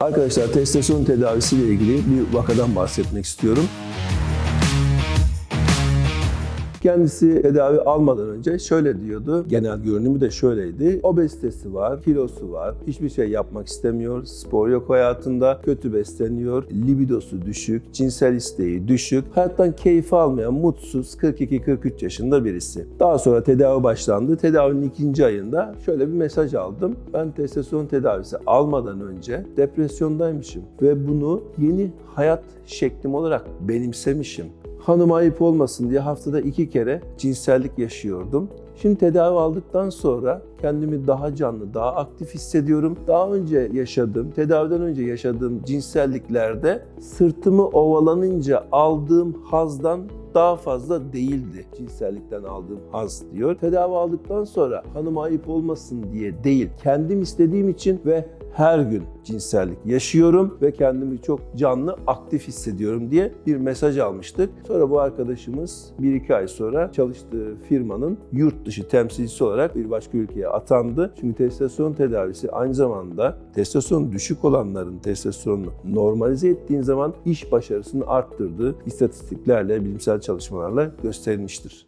Arkadaşlar testosteron tedavisiyle ilgili bir vakadan bahsetmek istiyorum. Kendisi tedavi almadan önce şöyle diyordu. Genel görünümü de şöyleydi. Obezitesi var, kilosu var, hiçbir şey yapmak istemiyor, spor yok hayatında, kötü besleniyor, libidosu düşük, cinsel isteği düşük, hayattan keyif almayan, mutsuz 42-43 yaşında birisi. Daha sonra tedavi başlandı. Tedavinin ikinci ayında şöyle bir mesaj aldım. Ben testosteron tedavisi almadan önce depresyondaymışım ve bunu yeni hayat şeklim olarak benimsemişim. Hanım ayıp olmasın diye haftada iki kere cinsellik yaşıyordum. Şimdi tedavi aldıktan sonra kendimi daha canlı, daha aktif hissediyorum. Daha önce yaşadığım, tedaviden önce yaşadığım cinselliklerde sırtımı ovalanınca aldığım hazdan daha fazla değildi cinsellikten aldığım haz diyor. Tedavi aldıktan sonra hanım ayıp olmasın diye değil, kendim istediğim için ve her gün cinsellik yaşıyorum ve kendimi çok canlı, aktif hissediyorum diye bir mesaj almıştık. Sonra bu arkadaşımız bir iki ay sonra çalıştığı firmanın yurt dışı temsilcisi olarak bir başka ülkeye atandı. Çünkü testosteron tedavisi aynı zamanda testosteron düşük olanların testosteronunu normalize ettiğin zaman iş başarısını arttırdığı istatistiklerle, bilimsel çalışmalarla gösterilmiştir.